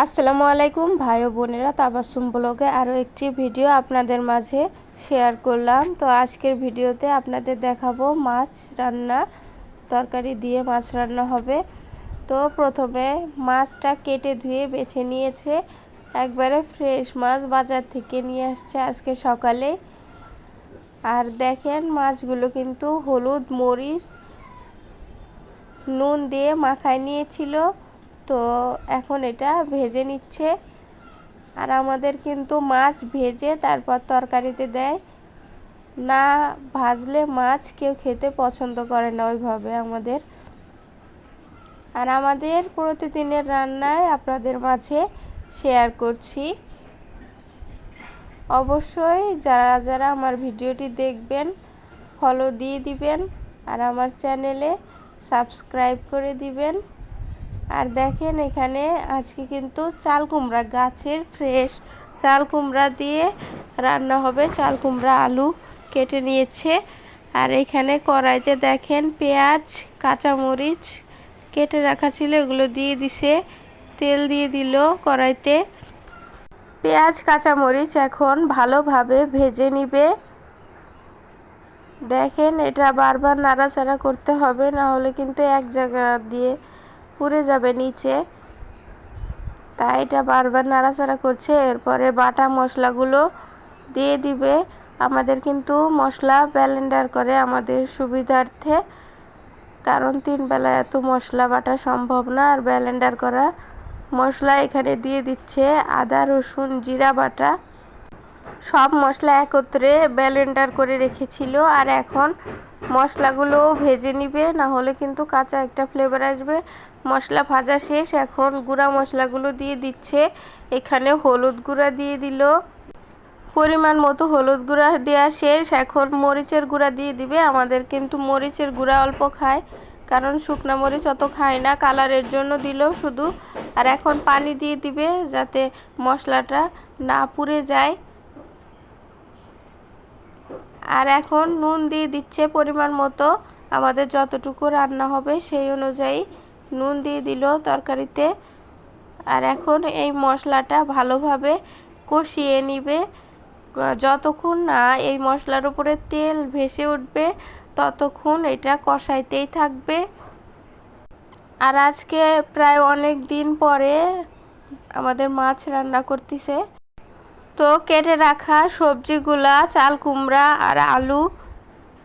আসসালামু আলাইকুম ভাই ও বোনেরা তাবাসুম ব্লগে আরও একটি ভিডিও আপনাদের মাঝে শেয়ার করলাম। তো আজকের ভিডিওতে আপনাদের দেখাবো মাছ রান্না, তরকারি দিয়ে মাছ রান্না হবে। তো প্রথমে মাছটা কেটে ধুয়ে বেছে নিয়েছে। একবারে ফ্রেশ মাছ বাজার থেকে নিয়ে আসছে আজকে সকালে। আর দেখেন মাছগুলো কিন্তু হলুদ মরিচ, নুন দিয়ে মাখায় নিয়েছিল। তো এখন এটা ভেজে নিচ্ছে। আর আমাদের কিন্তু মাছ ভেজে তারপর তরকারিতে দেয়। না ভাজলে মাছ কেউ খেতে পছন্দ করে না ওইভাবে আমাদের। আর আমাদের প্রতিদিনের রান্নায় আপনাদের মাঝে শেয়ার করছি। অবশ্যই যারা যারা আমার ভিডিওটি দেখবেন ফলো দিয়ে দিবেন। আর আমার চ্যানেলে সাবস্ক্রাইব করে দিবেন। আর দেখেন এখানে আজকে কিন্তু চাল কুমড়া গাছের ফ্রেশ চাল কুমড়া দিয়ে রান্না হবে। চাল কুমড়া, আলু কেটে নিয়েছে। আর এখানে কড়াইতে দেখেন পেঁয়াজ, কাঁচামরিচ কেটে রাখা ছিল, এগুলো দিয়ে দিছে। তেল দিয়ে দিল কড়াইতে। পেঁয়াজ, কাঁচামরিচ এখন ভালোভাবে ভেজে নিবে। দেখেন এটা বারবার নাড়াচাড়া করতে হবে, না হলে কিন্তু এক জায়গা দিয়ে পুড়ে যাবে নিচে। তাই এটা বারবার নাড়াচাড়া করছে। এরপরে বাটা মশলাগুলো দিয়ে দিবে। আমাদের কিন্তু মশলা ব্যালেন্ডার করে আমাদের সুবিধার্থে, কারণ তিন বেলা এত মশলা বাটা সম্ভব না। আর ব্যালেন্ডার করা মশলা এখানে দিয়ে দিচ্ছে আদা, রসুন, জিরা বাটা। সব মশলা একত্রে ব্যালেন্ডার করে রেখেছিল। আর এখন মশলাগুলো ভেজে নিবে না হলে কিন্তু কাঁচা একটা ফ্লেভার আসবে। মশলা ভাজা শেষ, এখন গুঁড়া মশলাগুলো দিয়ে দিচ্ছে। এখানে হলুদ গুঁড়া দিয়ে দিল। পরিমাণ মতো হলুদ গুঁড়া দেওয়া শেষ, এখন মরিচের গুঁড়া দিয়ে দিবে। আমাদের কিন্তু মরিচের গুঁড়া অল্প খায়, কারণ শুকনা মরিচ অত খায় না। কালারের জন্য দিল শুধু। আর এখন পানি দিয়ে দিবে যাতে মশলাটা না পুড়ে যায়। আর এখন নুন দিয়ে দিচ্ছে পরিমাণ মতো। আমাদের যতটুকু রান্না হবে সেই অনুযায়ী নুন দিয়ে দিল তরকারিতে। আর এখন এই মশলাটা ভালোভাবে কষিয়ে নিবে। যতক্ষণ না এই মশলার উপরে তেল ভেসে উঠবে, ততক্ষণ এটা কষাইতেই থাকবে। আর আজকে প্রায় অনেক দিন পরে আমাদের মাছ রান্না করতেছে। তো কেটে রাখা সবজিগুলা, চাল কুমড়া আর আলু,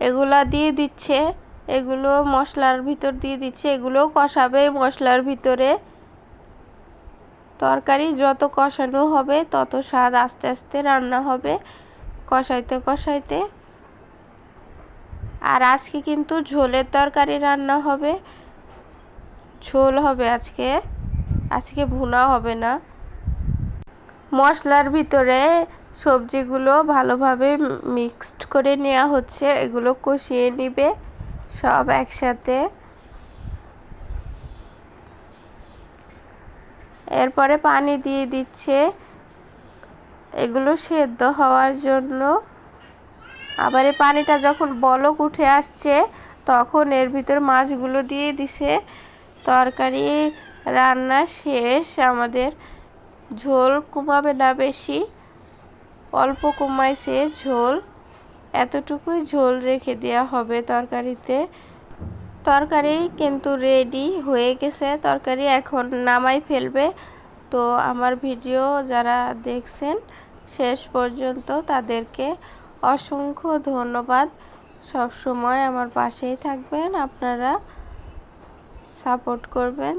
এগুলা দিয়ে দিচ্ছে। এগুলো মশলার ভিতর দিয়ে দিচ্ছে। এগুলো কষাবে মশলার ভিতরে। তরকারি যত কষানো হবে, তত স্বাদ আস্তে আস্তে রান্না হবে, কষাইতে কষাইতে। আর আজকে কিন্তু ঝোলের তরকারি রান্না হবে। ঝোল হবে আজকে। আজকে ভুনা হবে না। মশলার ভিতরে সবজিগুলো ভালোভাবে মিক্সড করে নেওয়া হচ্ছে। এগুলো কষিয়ে নিবে। সব একসাথে। এরপরে পানি দিয়ে দিচ্ছে। এগুলো সেদ্ধ হওয়ার জন্য। আবার এই পানিটা যখন বলক উঠে আসছে, তখন এর ভিতর মাছগুলো দিয়ে দিছে। তরকারি রান্না শেষ। আমাদের ঝোল কমাবে না বেশি। অল্প কমাইছে ঝোল। এতটুকুই ঝোল রেখে দেওয়া হবে তরকারিতে। তরকারি কিন্তু রেডি হয়ে গেছে। তরকারি এখন নামাই ফেলবে। তো আমার ভিডিও যারা দেখছেন, শেষ পর্যন্ত তাদেরকে অসংখ্য ধন্যবাদ। সব সময় আমার পাশেই থাকবেন। আপনারা সাপোর্ট করবেন।